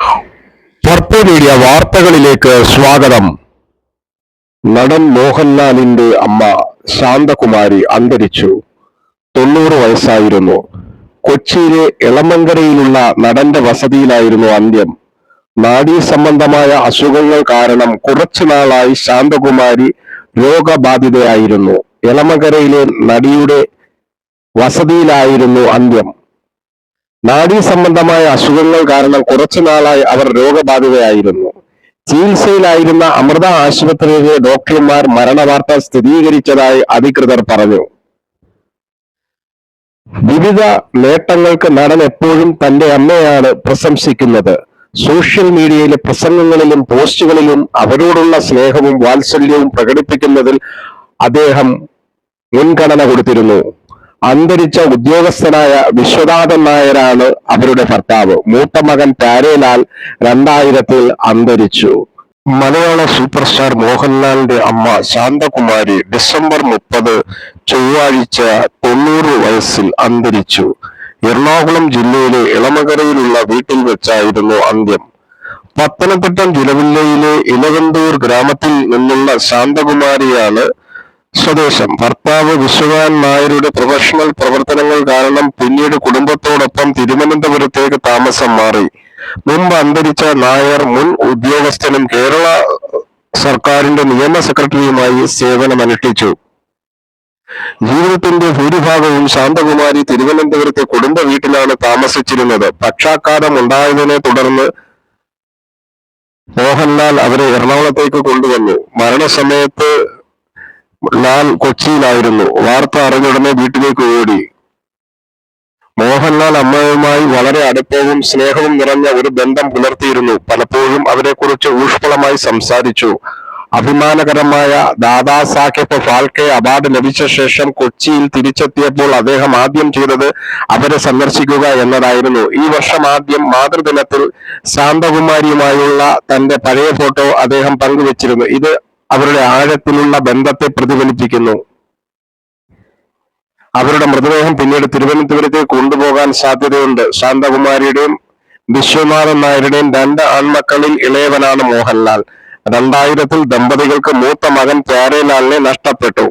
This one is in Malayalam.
പർപ്പിൾ മീഡിയ വാർത്തകളിലേക്ക് സ്വാഗതം. നടൻ മോഹൻലാലിന്റെ അമ്മ ശാന്തകുമാരി അന്തരിച്ചു. തൊണ്ണൂറ് വയസ്സായിരുന്നു. കൊച്ചിയിലെ എളമങ്കരയിലുള്ള നടന്റെ വസതിയിലായിരുന്നു അന്ത്യം. നാഡീ സംബന്ധമായ അസുഖങ്ങൾ കാരണം കുറച്ചു നാളായി ശാന്തകുമാരി രോഗബാധിതയായിരുന്നു. എളമങ്കരയിലെ നടിയുടെ വസതിയിലായിരുന്നു അന്ത്യം. നാഡീ സംബന്ധമായ അസുഖങ്ങൾ കാരണം കുറച്ചു നാളായി അവർ രോഗബാധിതയായിരുന്നു. ചികിത്സയിലായിരുന്ന അമൃത ആശുപത്രിയിലെ ഡോക്ടർമാർ മരണവാർത്ത സ്ഥിരീകരിച്ചതായി അധികൃതർ പറഞ്ഞു. വിവിധ നേട്ടങ്ങൾക്ക് നടൻ എപ്പോഴും തന്റെ അമ്മയാണ് പ്രശംസിക്കുന്നത്. സോഷ്യൽ മീഡിയയിലെ പ്രസംഗങ്ങളിലും പോസ്റ്റുകളിലും അവരോടുള്ള സ്നേഹവും വാത്സല്യവും പ്രകടിപ്പിക്കുന്നതിൽ അദ്ദേഹം മുൻഗണന കൊടുത്തിരുന്നു. അന്തരിച്ച ഉദ്യോഗസ്ഥനായ വിശ്വനാഥൻ നായരാണ് അവരുടെ ഭർത്താവ്. മൂത്ത മകൻ പ്യാരേലാൽ രണ്ടായിരത്തിൽ അന്തരിച്ചു. മലയാള സൂപ്പർ സ്റ്റാർ മോഹൻലാലിന്റെ അമ്മ ശാന്തകുമാരി ഡിസംബർ മുപ്പത് ചൊവ്വാഴ്ച തൊണ്ണൂറ് വയസ്സിൽ അന്തരിച്ചു. എറണാകുളം ജില്ലയിലെ ഇളമകരയിലുള്ള വീട്ടിൽ വെച്ചായിരുന്നു അന്ത്യം. പത്തനംതിട്ട ജിലവില്ലയിലെ ഇലവന്തൂർ ഗ്രാമത്തിൽ നിന്നുള്ള ശാന്തകുമാരിയാണ് സ്വദേശം. ഭർത്താവ് വിശ്വനാഥൻ നായരുടെ പ്രൊഫഷണൽ പ്രവർത്തനങ്ങൾ കാരണം പിന്നീട് കുടുംബത്തോടൊപ്പം തിരുവനന്തപുരത്തേക്ക് താമസം മാറി. മുമ്പ് അന്തരിച്ച നായർ മുൻ ഉദ്യോഗസ്ഥനും കേരള സർക്കാരിന്റെ നിയമ സെക്രട്ടറിയുമായി സേവനമനുഷ്ഠിച്ചു. ജീവിതത്തിന്റെ ഭൂരിഭാഗവും ശാന്തകുമാരി തിരുവനന്തപുരത്തെ കുടുംബ വീട്ടിലാണ് താമസിച്ചിരുന്നത്. പക്ഷാഘാതം ഉണ്ടായതിനെ തുടർന്ന് മോഹൻലാൽ അവരെ എറണാകുളത്തേക്ക് കൊണ്ടുവന്നു. മരണസമയത്ത് ലാൽ കൊച്ചിയിലായിരുന്നു. വാർത്ത അറിഞ്ഞുടനെ വീട്ടിലേക്ക് ഓടി. മോഹൻലാൽ അമ്മയുമായി വളരെ അടുപ്പവും സ്നേഹവും നിറഞ്ഞ ഒരു ബന്ധം പുലർത്തിയിരുന്നു. പലപ്പോഴും അവരെക്കുറിച്ച് ഊഷ്മളമായി സംസാരിച്ചു. അഭിമാനകരമായ ദാദാ സാഹിബ് ഫാൽക്കെ അവാർഡ് ലഭിച്ച ശേഷം കൊച്ചിയിൽ തിരിച്ചെത്തിയപ്പോൾ അദ്ദേഹം ആദ്യം ചെയ്തത് അവരെ സന്ദർശിക്കുക എന്നതായിരുന്നു. ഈ വർഷം ആദ്യം മാതൃദിനത്തിൽ ശാന്തകുമാരിയുമായുള്ള തന്റെ പഴയ ഫോട്ടോ അദ്ദേഹം പങ്കുവച്ചിരുന്നു. ഇത് അവരുടെ ആഴത്തിലുള്ള ബന്ധത്തെ പ്രതിഫലിപ്പിക്കുന്നു. അവരുടെ മൃതദേഹം പിന്നീട് തിരുവനന്തപുരത്തേക്ക് കൊണ്ടുപോകാൻ സാധ്യതയുണ്ട്. ശാന്തകുമാരിയുടെയും വിശ്വനാഥൻ നായരുടെയും രണ്ട് ആൺമക്കളിൽ ഇളയവനാണ് മോഹൻലാൽ. രണ്ടായിരത്തിൽ ദമ്പതികൾക്ക് മൂത്ത മകൻ പ്യാരേലാലിനെ നഷ്ടപ്പെട്ടു.